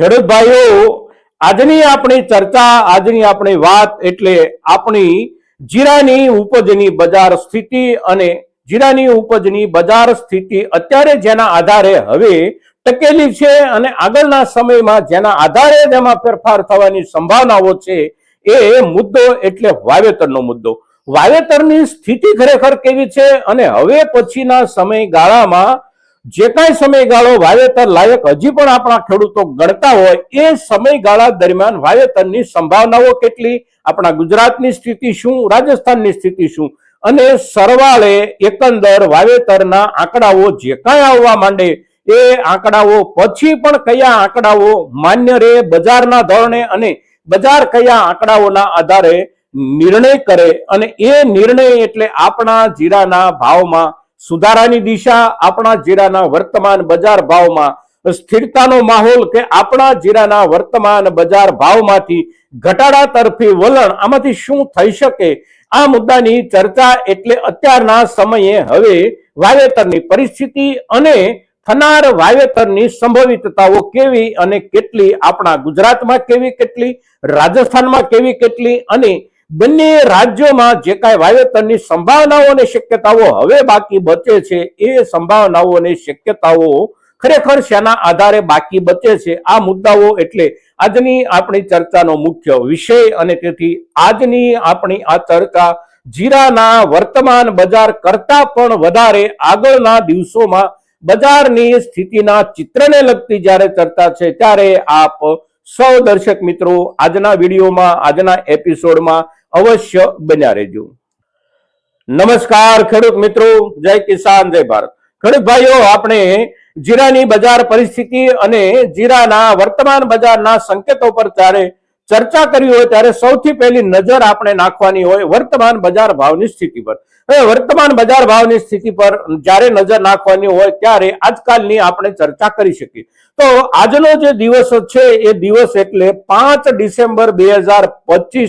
ખેડૂત આજની આપણી ચર્ચા, આજની આપણી વાત એટલે આપણી જીરાની ઉપજની બજાર સ્થિતિ અને જીરાની ઉપજની બજાર સ્થિતિ અત્યારે જેના આધારે હવે ટકેલી છે અને આગળના સમયમાં જેના આધારે તેમાં ફેરફાર થવાની સંભાવનાઓ છે એ મુદ્દો એટલે વાવેતરનો મુદ્દો. વાવેતરની સ્થિતિ ખરેખર કેવી છે અને હવે પછીના સમયગાળામાં જે કાંઈ સમયગાળો વાવેતર લાયક હજી પણ આપણા ખેડૂતો ગણતા હોય, એ સમયગાળા દરમિયાન વાવેતરની સંભાવનાઓ કેટલી? આપણા ગુજરાતની સ્થિતિ શું? રાજસ્થાનની સ્થિતિ શું? અને સરવાળે એકંદર વાવેતરના આંકડાઓ જે કાંઈ આવવા માંડે, એ આંકડાઓ પછી પણ કયા આંકડાઓ માન્ય રહે બજારના ધોરણે અને બજાર કયા આંકડાઓના આધારે નિર્ણય કરે? અને એ નિર્ણય એટલે આપણા જીરાના ભાવમાં સુધારાની દિશા આપણા જીરાના વર્તમાન બજાર ભાવમાં, સ્થિરતાનો માહોલ કે આપણા જીરાના વર્તમાન બજાર ભાવમાંથી ઘટાડા તરફી વલણ, આમાંથી શું થઈ શકે? આ મુદ્દાની ચર્ચા એટલે અત્યારના સમયે હવે વાવેતરની પરિસ્થિતિ અને થનાર વાવેતરની સંભવિતતાઓ કેવી અને કેટલી, આપણા ગુજરાતમાં કેવી કેટલી, રાજસ્થાનમાં કેવી કેટલી અને બંને રાજ્યોમાં જે કાંઈ વાવેતરની સંભાવનાઓ અને શક્યતાઓ હવે બાકી બચે છે, એ સંભાવનાઓ અને શક્યતાઓ ખરેખર શેના આધારે બાકી બચે છે? આ મુદ્દાઓ એટલે આજની આપણી ચર્ચાનો મુખ્ય વિષય અને તેથી આજની આપણી આ ચર્ચા જીરાના વર્તમાન બજાર કરતા પણ વધારે આગળના દિવસોમાં બજારની સ્થિતિના ચિત્રને લગતી જ્યારે ચર્ચા છે ત્યારે આપ સૌ દર્શક મિત્રો, આજના વિડીયોમાં, આજના એપિસોડમાં અવશ્ય બન્યા રહેજો. નમસ્કાર ખેડૂત મિત્રો, જય કિસાન, જય ભારત. ખેડૂત ભાઈઓ, આપણે જીરાની બજાર પરિસ્થિતિ અને જીરાના વર્તમાન બજારના સંકેતો પર ત્યારે ચર્ચા કરી હોય ત્યારે સૌથી પહેલી નજર આપણે નાખવાની હોય વર્તમાન બજાર ભાવની સ્થિતિ પર. હવે વર્તમાન બજાર ભાવની સ્થિતિ પર જ્યારે નજર નાખવાની હોય ત્યારે આજકાલની આપણે ચર્ચા કરી શકીએ. તો આજનો જે દિવસ છે એ દિવસ એટલે પાંચ ડિસેમ્બર બે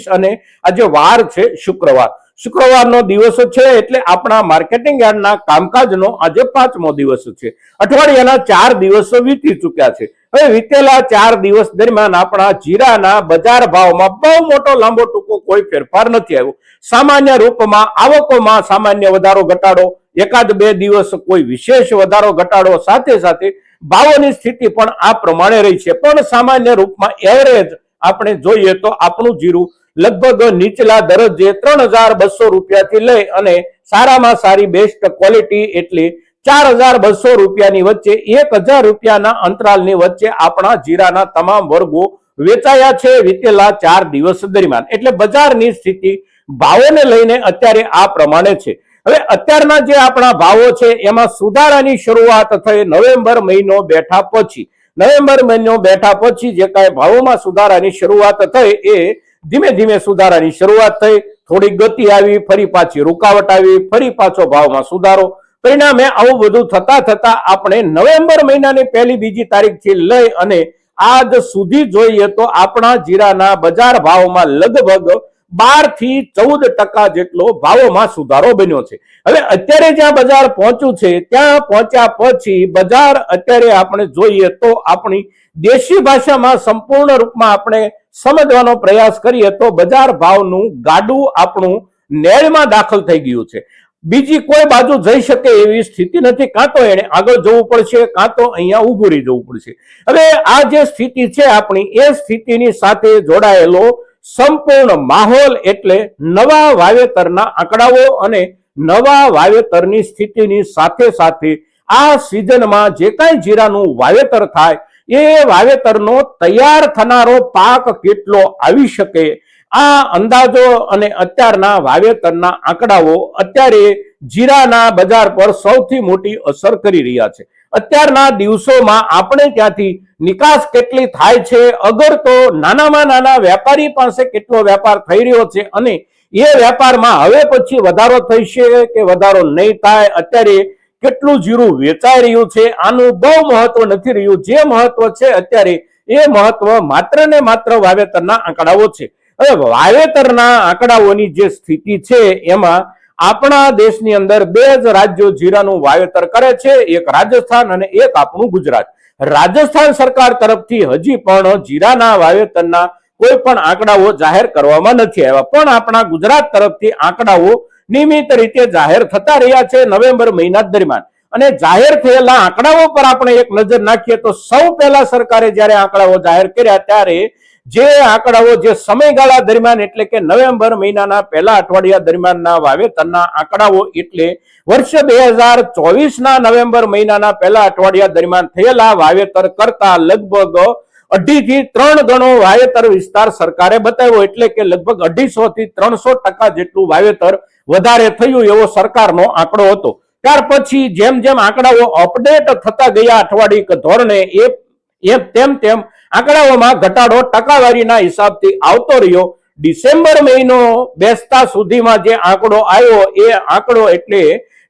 અને આજે વાર છે શુક્રવાર. શુક્રવારનો દિવસ છે એટલે આપણા માર્કેટિંગ યાર્ડના કામકાજનો આજે પાંચમો દિવસ છે. અઠવાડિયાના ચાર દિવસો વીતી ચૂક્યા છે. હવે વીતેલા ચાર દિવસ દરમિયાન આપણા જીરાના બજાર ભાવમાં બહુ મોટો લાંબો ટૂંકો કોઈ ફેરફાર નથી આવ્યો. સામાન્ય રૂપમાં આવકોમાં સામાન્ય વધારો ઘટાડો, એકાદ બે દિવસ કોઈ વિશેષ વધારો ઘટાડો સાથે સાથે ભાવોની સ્થિતિ પણ આ પ્રમાણે રહી છે. પણ સામાન્ય રૂપમાં એવરેજ આપણે જોઈએ તો આપણું જીરું લગભગ નીચલા દરજ્જે ત્રણ હજાર બસો રૂપિયાથી લઈ અને સારામાં સારી બેસ્ટ ક્વોલિટી એટલે ચાર હજાર બસો રૂપિયાની વચ્ચે એક હજાર રૂપિયાના અંતરાલની વચ્ચે આપણા જીરાના તમામ વર્ગો વેચાયા છે વીતેલા ચાર દિવસ દરમિયાન. એટલે બજારની સ્થિતિ ભાવોને લઈને અત્યારે આ પ્રમાણે છે. હવે અત્યારના જે આપણા ભાવો છે એમાં સુધારાની શરૂઆત થઈ નવેમ્બર મહિનો બેઠા પછી. નવેમ્બર મહિનો બેઠા પછી જે કાંઈ ભાવોમાં સુધારાની શરૂઆત થઈ એ ધીમે ધીમે સુધારાની શરૂઆત થઈ, થોડી ગતિ આવી, ફરી પાછી રૂકાવટ આવી, ફરી પાછો ભાવમાં સુધારો. પરિણામે આવું બધું થતા થતા આપણે નવેમ્બર મહિનાની પહેલી બીજી તારીખથી લઈ અને આજ સુધી જોઈએ તો આપણા જીરાના બજાર ભાવમાં લગભગ બારથી ચૌદ ટકા જેટલો ભાવોમાં સુધારો બન્યો છે. હવે અત્યારે જ્યાં બજાર પહોંચ્યું છે, ત્યાં પહોંચ્યા પછી બજાર અત્યારે આપણે જોઈએ તો આપણી દેશી ભાષામાં સંપૂર્ણ રૂપમાં આપણે સમજવાનો પ્રયાસ કરીએ તો બજાર ભાવનું ગાડું આપણું નેળમાં દાખલ થઈ ગયું છે. બીજી કોઈ બાજુ જઈ શકે એવી સ્થિતિ નથી, કાં તો એને આગળ જવું પડશે, કાં તો અહીંયા ઊભું રહી જવું પડશે. હવે આ જે સ્થિતિ છે આપણી, એ સ્થિતિની સાથે જોડાયેલો સંપૂર્ણ માહોલ એટલે નવા વાવેતરના આંકડાઓ અને નવા વાવેતરની સ્થિતિની સાથે સાથે આ સિઝનમાં જે કાંઈ જીરાનું વાવેતર થાય, એ વાવેતરનો તૈયાર થનારો પાક કેટલો આવી શકે, આ અંદાજો અને અત્યારના વાવેતરના આંકડાઓ અત્યારે જીરાના બજાર પર સૌથી મોટી અસર કરી રહ્યા છે. અત્યારના દિવસોમાં આપણે ત્યાંથી નિકાસ કેટલી થાય છે? અગર તો નાનામાં નાના વેપારી પાસે કેટલો વેપાર થઈ રહ્યો છે અને એ વેપારમાં હવે પછી વધારો થશે કે વધારો નહીં થાય? અત્યારે કેટલું જીરું વેચાઈ રહ્યું છે? આનું બહુ મહત્વ નથી રહ્યું. જે મહત્વ છે અત્યારે એ મહત્વ માત્ર ને માત્ર વાવેતરના આંકડાઓ છે. હવે વાવેતરના આંકડાઓની જે સ્થિતિ છે એમાં આપણા દેશની અંદર બે જ રાજ્યો જીરાનું વાવેતર કરે છે. એક રાજસ્થાન અને એક આપણું ગુજરાત. રાજસ્થાન સરકાર તરફથી હજી પણ જીરાના વાવેતરના કોઈ પણ આંકડાઓ જાહેર કરવામાં નથી આવ્યા. પણ આપણા ગુજરાત તરફથી આંકડાઓ નિયમિત રીતે જાહેર થતા રહ્યા છે નવેમ્બર મહિના દરમિયાન. અને જાહેર થયેલા આંકડાઓ પર આપણે એક નજર નાખીએ તો સૌ પહેલા સરકારે જ્યારે આંકડાઓ જાહેર કર્યા ત્યારે જે આંકડાઓ જે સમયગાળા દરમિયાન એટલે કે નવેમ્બર મહિનાના પહેલા અઠવાડિયા દરમિયાનના વાવેતરના આંકડાઓ એટલે વર્ષ બે હજાર ચોવીસના નવેમ્બર મહિનાના પહેલા અઠવાડિયા દરમિયાન થયેલા વાવેતર કરતા લગભગ અઢી થી ત્રણ ગણો વાવેતર વિસ્તાર સરકારે બતાવ્યો. એટલે કે લગભગ અઢીસો થી ત્રણસો ટકા જેટલું વાવેતર વધારે થયું એવો સરકારનો આંકડો હતો. ત્યાર પછી જેમ જેમ આંકડાઓ અપડેટ થતા ગયા અઠવાડિયે ધોરણે એ તેમ તેમ આંકડાઓમાં ઘટાડો ટકાવારીના હિસાબથી આવતો રહ્યો. ડિસેમ્બર મહિનો બેસતા સુધીમાં જે આંકડો આવ્યો એ આંકડો એટલે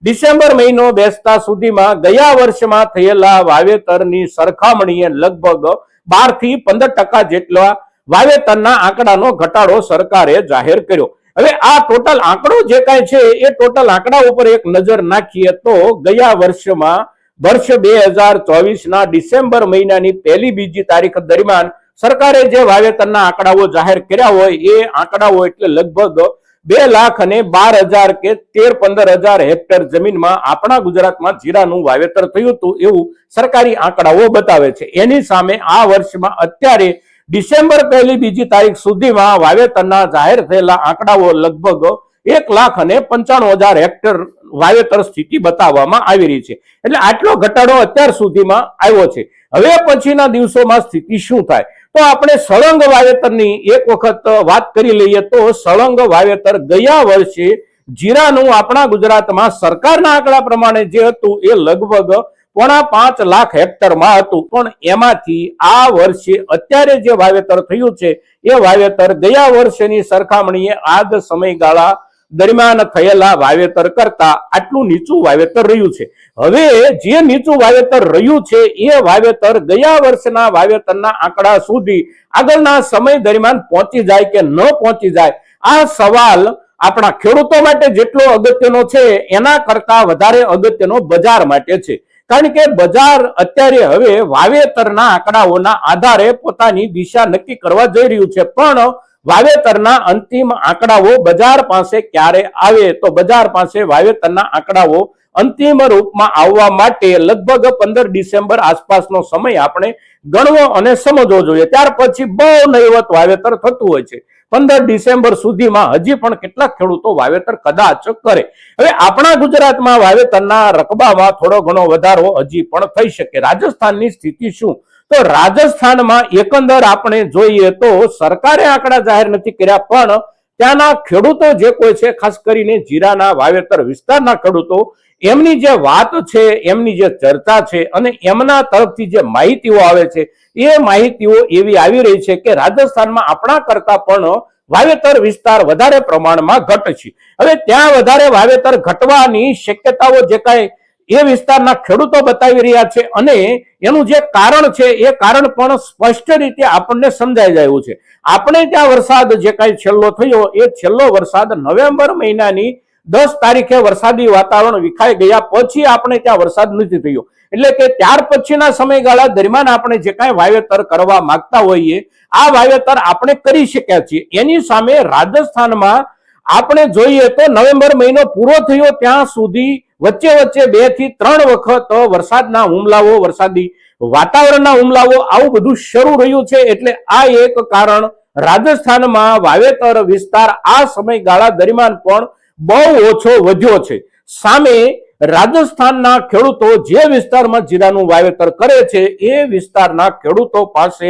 ડિસેમ્બર મહિનો બેસતા સુધીમાં ગયા વર્ષમાં થયેલા વાવેતરની સરખામણીએ લગભગ બારથી પંદર ટકા જેટલા વાવેતરના આંકડાનો ઘટાડો સરકારે જાહેર કર્યો. હવે આ ટોટલ આંકડો જે કાંઈ છે એ ટોટલ આંકડા ઉપર એક નજર નાખીએ તો ગયા વર્ષમાં વર્ષ બે હજાર ચોવીસના ડિસેમ્બર મહિનાની પહેલી બીજી તારીખ દરમિયાન સરકારે જે વાવેતરના આંકડાઓ જાહેર કર્યા હોય, એ આંકડાઓ એટલે લગભગ બે લાખ અને બાર હજાર કે તેર પંદર હજાર હેક્ટર જમીનમાં આપણા ગુજરાતમાં જીરાનું વાવેતર થયું હતું એવું સરકારી આંકડાઓ બતાવે છે. એની સામે આ વર્ષમાં અત્યારે ડિસેમ્બર પહેલી બીજી તારીખ સુધીમાં વાવેતરના જાહેર થયેલા આંકડાઓ લગભગ એક લાખ અને પંચાણું હજાર હેક્ટર વાવેતર સ્થિતિ બતાવવામાં આવી રહી છે. એટલે આટલો ઘટાડો અત્યાર સુધીમાં આવ્યો છે. હવે પછીના દિવસોમાં સ્થિતિ શું થાય? તો આપણે સળંગ વાવેતરની એક વખત વાત કરી લઈએ તો સળંગ વાવેતર ગયા વર્ષે જીરાનું આપણા ગુજરાતમાં સરકારના આંકડા પ્રમાણે જે હતું એ લગભગ પોણા પાંચ લાખ હેક્ટરમાં હતું. પણ એમાંથી આ વર્ષે અત્યારે જે વાવેતર થયું છે, એ વાવેતર ગયા વર્ષેની સરખામણીએ આજ સમયગાળા દરમિયાન થયેલા વાવેતર કરતા આટલું નીચું વાવેતર રહ્યું છે. હવે જે નીચું વાવેતર રહ્યું છે, એ વાવેતર ગયા વર્ષના વાવેતરના આંકડા સુધી આગળના સમય દરમિયાન પહોંચી જાય કે ન પહોંચી જાય, આ સવાલ આપણા ખેડૂતો માટે જેટલો અગત્યનો છે, એના કરતા વધારે અગત્યનો બજાર માટે છે. કારણ કે બજાર અત્યારે હવે વાવેતરના આંકડાઓના આધારે પોતાની દિશા નક્કી કરવા જઈ રહ્યું છે. પણ વાવેતરના અંતિમ આંકડાઓ બજાર પાસે ક્યારે આવે? તો બજાર પાસે વાવેતરના આંકડાઓ અંતિમ રૂપમાં આવવા માટે લગભગ પંદર ડિસેમ્બર આસપાસનો સમય આપણે ગણવો અને સમજવો જોઈએ. ત્યાર પછી બહુ નહીવત વાવેતર થતું હોય છે. પંદર ડિસેમ્બર સુધીમાં હજી પણ કેટલાક ખેડૂતો વાવેતર કદાચ કરે. હવે આપણા ગુજરાતમાં વાવેતરના રકબામાં થોડો ઘણો વધારો હજી પણ થઈ શકે. રાજસ્થાનની સ્થિતિ શું? તો રાજસ્થાનમાં એકંદર આપણે જોઈએ તો સરકારે આંકડા જાહેર નથી કર્યા, પણ ત્યાંના ખેડૂતો જે કોઈ છે, ખાસ કરીને જીરાના વાવેતર વિસ્તારના ખેડૂતો, એમની જે વાત છે, એમની જે ચર્ચા છે અને એમના તરફથી જે માહિતીઓ આવે છે, એ માહિતીઓ એવી આવી રહી છે કે રાજસ્થાનમાં આપણા કરતા પણ વાવેતર વિસ્તાર વધારે પ્રમાણમાં ઘટ છે. હવે ત્યાં વધારે વાવેતર ઘટવાની શક્યતાઓ જે કાંઈ એ વિસ્તારના ખેડૂતો બતાવી રહ્યા છે અને એનું જે કારણ છે, એ કારણ પણ સ્પષ્ટ રીતે આપણને સમજાઈ જાય છે. આપણે ત્યાં વરસાદ જે કાંઈ છેલ્લો થયો, એ છેલ્લો વરસાદ નવેમ્બર મહિનાની દસ તારીખે વરસાદી વાતાવરણ વિખાઈ ગયા પછી આપણે ત્યાં વરસાદ નથી થયો. એટલે કે ત્યાર પછીના સમયગાળા દરમિયાન આપણે જે કાંઈ વાવેતર કરવા માંગતા હોઈએ, આ વાવેતર આપણે કરી શક્યા છીએ. એની સામે રાજસ્થાનમાં આપણે જોઈએ તો નવેમ્બર મહિનો પૂરો થયો, ત્યાં સુધી વચ્ચે વચ્ચે બેથી ત્રણ વખત વરસાદના હુમલાઓ, વરસાદી વાતાવરણના હુમલાઓ આવું બધું શરૂ રહ્યું છે. એટલે આ એક કારણ રાજસ્થાનમાં વાવેતર વિસ્તાર આ સમયગાળા દરમિયાન પણ બહુ ઓછો વધ્યો છે. સામે રાજસ્થાનના ખેડૂતો જે વિસ્તારમાં જીરાનું વાવેતર કરે છે એ વિસ્તારના ખેડૂતો પાસે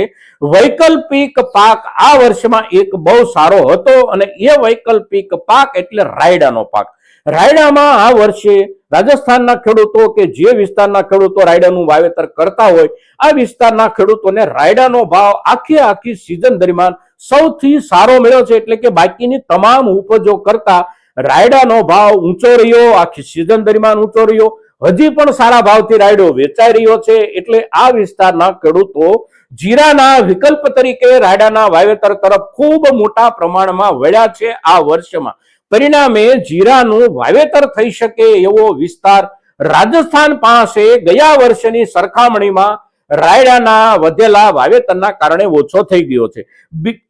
વૈકલ્પિક પાક આ વર્ષમાં એક બહુ સારો હતો અને એ વૈકલ્પિક પાક એટલે રાયડાનો પાક. રાયડામાં આ વર્ષે રાજસ્થાનના ખેડૂતો કે જે વિસ્તારના ખેડૂતો રાયડાનું વાવેતર કરતા હોય, આ વિસ્તારના ખેડૂતોને રાયડાનો ભાવ આખી આખી સિઝન દરમિયાન સૌથી સારો મળ્યો છે. એટલે કે બાકીની તમામ ઉપજો કરતા રાયડાનો ભાવ ઊંચો રહ્યો, આખી સિઝન દરમિયાન ઊંચો રહ્યો. હજી પણ સારા ભાવથી રાયડો વેચાઈ રહ્યો છે. એટલે આ વિસ્તારના ખેડૂતો જીરાના વિકલ્પ તરીકે રાયડાના વાવેતર તરફ ખૂબ મોટા પ્રમાણમાં વળ્યા છે આ વર્ષમાં. પરિણામે જીરાનું વાવેતર થઈ શકે એવો વિસ્તાર રાજસ્થાન પાસે ગયા વર્ષની સરખામણીમાં રાયડાના વધેલા વાવેતરના કારણે ઓછો થઈ ગયો છે.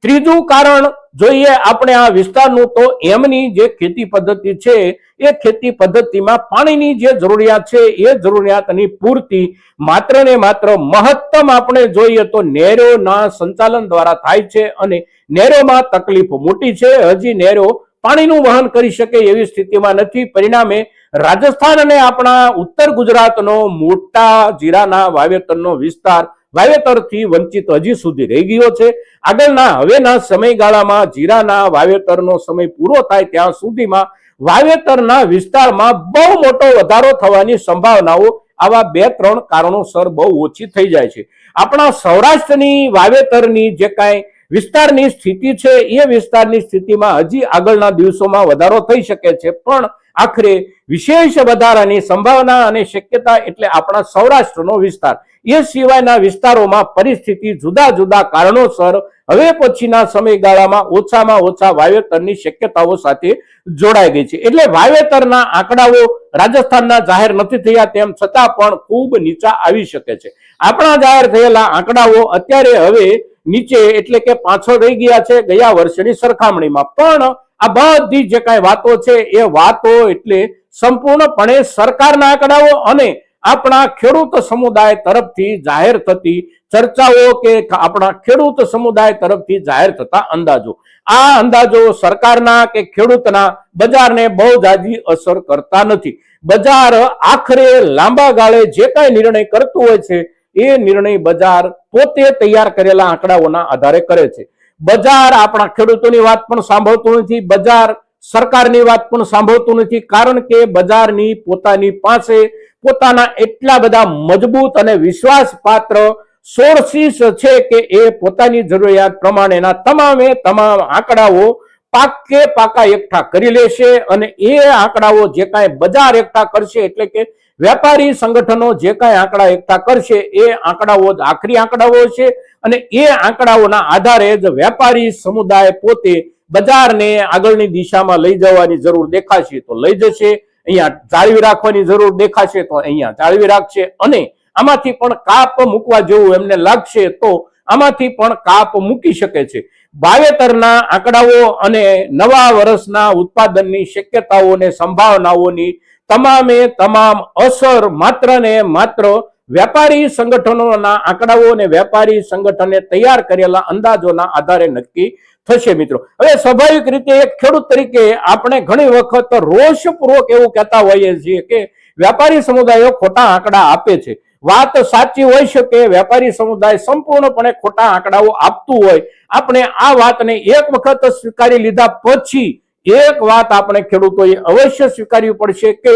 ત્રીજું કારણ જોઈએ આપણે આ વિસ્તારનું તો એમની જે ખેતી પદ્ધતિ છે, એ ખેતી પદ્ધતિમાં પાણીની જે જરૂરિયાત છે, એ જરૂરિયાતની પૂર્તિ માત્ર ને માત્ર મહત્તમ આપણે જોઈએ તો નહેરોના સંચાલન દ્વારા થાય છે અને નેરોમાં તકલીફ મોટી છે. હજી નહેરો પાણીનું વહન કરી શકે એવી સ્થિતિમાં નથી. પરિણામે રાજસ્થાન અને આપણા ઉત્તર ગુજરાતનો મોટા જીરાના વાવેતરનો વિસ્તાર વાવેતરથી વંચિત હજી સુધી રહી ગયો છે. આગળના હવેના સમયગાળામાં જીરાના વાવેતરનો સમય પૂરો થાય ત્યાં સુધીમાં વાવેતરના વિસ્તારમાં બહુ મોટો વધારો થવાની સંભાવનાઓ આવા બે ત્રણ કારણોસર બહુ ઓછી થઈ જાય છે. આપણા સૌરાષ્ટ્રની વાવેતરની જે કાંઈ વિસ્તારની સ્થિતિ છે એ વિસ્તારની સ્થિતિમાં હજી આગળના દિવસોમાં વધારો થઈ શકે છે. પણ આખરે વિશેષ વધારાની સંભાવના અને શક્યતા એટલે આપણા સૌરાષ્ટ્રનો વિસ્તાર. એ સિવાયના વિસ્તારોમાં પરિસ્થિતિ જુદા જુદા કારણોસર હવે પછીના સમયગાળામાં ઓછામાં ઓછા વાવેતરની શક્યતાઓ સાથે જોડાઈ ગઈ છે. એટલે વાવેતરના આંકડાઓ રાજસ્થાનના જાહેર નથી થયા તેમ છતાં પણ ખૂબ નીચા આવી શકે છે. આપણા જાહેર થયેલા આંકડાઓ અત્યારે હવે નીચે એટલે કે પાછળ રહી ગયા છે ગયા વર્ષની સરખામણીમાં. પણ આ બધી જે કાંઈ વાતો છે એ વાતો એટલે સંપૂર્ણપણે સરકારના આંકડાઓ અને આપણા ખેડૂત સમુદાય તરફથી જાહેર થતી ચર્ચાઓ કે આપણા ખેડૂત સમુદાય તરફથી જાહેર થતા અંદાજો. આ અંદાજો સરકારના કે ખેડૂતના બજારને બહુ જાજી અસર કરતા નથી. બજાર આખરે લાંબા ગાળે જે કાંઈ નિર્ણય કરતું હોય છે, એ નિર્ણય બજાર પોતે તૈયાર કરેલા આંકડાઓના આધારે કરે છે. બજાર આપણા ખેડૂતોની વાત પણ સાંભળતું નથી, બજાર સરકારની વાત પણ સાંભળતું નથી, કારણ કે બજારની પોતાની પાસે પોતાના એટલા બધા મજબૂત અને વિશ્વાસપાત્ર સોર્સિસ છે કે એ પોતાની જરૂરિયાત પ્રમાણેના તમામે તમામ આંકડાઓ પાકે પાકા એકઠા કરી લેશે અને એ આંકડાઓ જે કાંઈ બજાર એકઠા કરશે એટલે કે વેપારી સંગઠનો જે કાંઈ આંકડા એકઠા કરશે, એ આંકડાઓ જ આખરી આંકડાઓ છે અને એ આંકડાઓના આધારે જ વેપારી સમુદાય પોતે બજારને આગળની દિશામાં લઈ જવાની જરૂર દેખાશે તો લઈ જશે, અહીંયા જાળવી રાખવાની જરૂર દેખાશે તો અહીંયા જાળવી રાખશે અને આમાંથી પણ કાપ મૂકવા જેવું એમને લાગશે તો આમાંથી પણ કાપ મૂકી શકે છે. વાવેતરના આંકડાઓ અને નવા વર્ષના ઉત્પાદનની શક્યતાઓ અને સંભાવનાઓની તમામે તમામ અસર માત્ર ને માત્ર વેપારી સંગઠનોના આંકડાઓ અને વેપારી સંગઠને તૈયાર કરેલા અંદાજોના આધારે નક્કી થશે મિત્રો. હવે સ્વાભાવિક રીતે એક ખેડૂત તરીકે આપણે ઘણી વખત રોષપૂર્વક એવું કહેતા હોઈએ છીએ કે વેપારી સમુદાયો ખોટા આંકડા આપે છે. વાત સાચી હોઈ શકે, વેપારી સમુદાય સંપૂર્ણપણે ખોટા આંકડાઓ આપતું હોય. આપણે આ વાતને એક વખત સ્વીકારી લીધા પછી એક વાત આપણે ખેડૂતોએ અવશ્ય સ્વીકારવી પડશે કે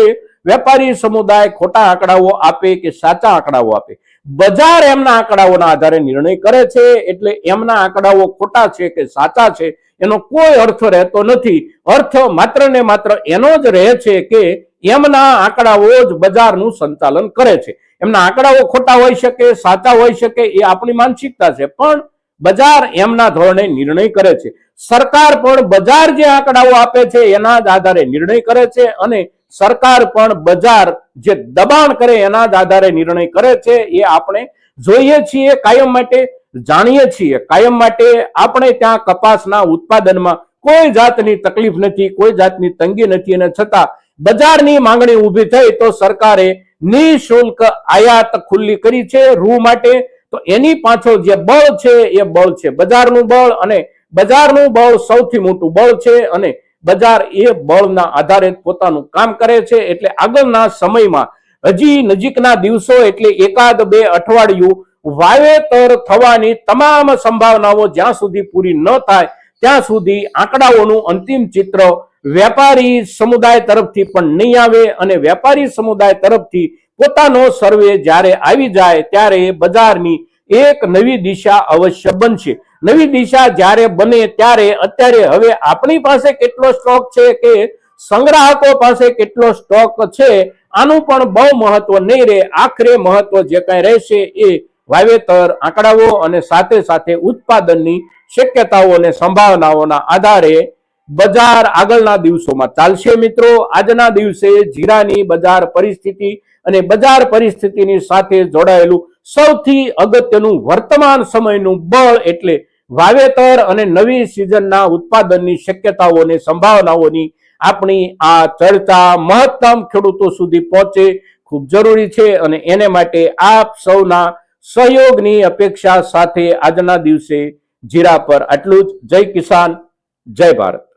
વેપારી સમુદાય ખોટા આંકડાઓ આપે કે સાચા આંકડાઓ આપે? બજાર એમના આંકડાઓના આધારે નિર્ણય કરે છે, એટલે એમના આંકડાઓ ખોટા છે કે સાચા છે, એનો કોઈ અર્થ રહેતો નથી. અર્થ માત્ર ને માત્ર એનો જ રહે છે કે એમના આંકડાઓ જ બજારનું સંચાલન કરે છે. એમના આંકડાઓ ખોટા હોઈ શકે, સાચા હોઈ શકે એ આપણી માનસિકતા છે. પણ બજાર એમના ધોરણે નિર્ણય કરે છે. સરકાર પણ બજાર જે આંકડાઓ આપે છે એના જ આધારે નિર્ણય કરે છે અને સરકાર પણ બજાર જે દબાણ કરે એના જ આધારે નિર્ણય કરે છે એ આપણે જોઈએ છીએ, કાયમ માટે જાણીએ છીએ. કાયમ માટે આપણે ત્યાં કપાસના ઉત્પાદનમાં કોઈ જાતની તકલીફ નથી, કોઈ જાતની તંગી નથી અને છતાં બજારની માંગણી ઊભી થઈ તો સરકારે નિઃશુલ્ક આયાત ખુલ્લી કરી છે. રૂ માટે તો એની પાછળ જે બળ છે એ બળ છે. બજારનું બળ અને બજારનું બળ સૌથી મોટું બળ છે અને બજાર એ બળના આધારે પોતાનું કામ કરે છે. એટલે આગળના સમયમાં હજી નજીકના દિવસો એટલે એકાદ બે અઠવાડિયું વાવેતર થવાની તમામ સંભાવનાઓ જ્યાં સુધી પૂરી ન થાય ત્યાં સુધી આંકડાઓનું અંતિમ ચિત્ર વેપારી સમુદાય તરફથી પણ નહીં આવે અને વેપારી સમુદાય તરફથી પોતાનો સર્વે જ્યારે આવી જાય ત્યારે બજારની એક નવી દિશા અવશ્ય બનશે. નવી દિશા જ્યારે બને ત્યારે અત્યારે હવે આપણી પાસે કેટલો સ્ટોક છે કે સંગ્રાહકો પાસે કેટલો સ્ટોક છે, આનું પણ બહુ મહત્વ નહીં રહે. આખરે મહત્વ જે કાંઈ રહેશે એ વાવેતર આંકડાઓ અને સાથે સાથે ઉત્પાદનની શક્યતાઓ અને સંભાવનાઓના આધારે બજાર આગળના દિવસોમાં ચાલશે. મિત્રો, આજના દિવસે જીરાની બજાર પરિસ્થિતિ અને બજાર પરિસ્થિતિની સાથે જોડાયેલું સૌથી અગત્યનું વર્તમાન સમયનું બળ એટલે વાવેતર અને નવી સિઝનના ઉત્પાદનની શક્યતાઓને સંભાવનાઓની આપણી આ ચર્ચા મહત્તમ ખેડૂતો સુધી પહોંચે ખૂબ જરૂરી છે અને એને માટે આપ સૌના સહયોગની અપેક્ષા સાથે આજના દિવસે જીરા પર આટલું જ. જય કિસાન, જય ભારત.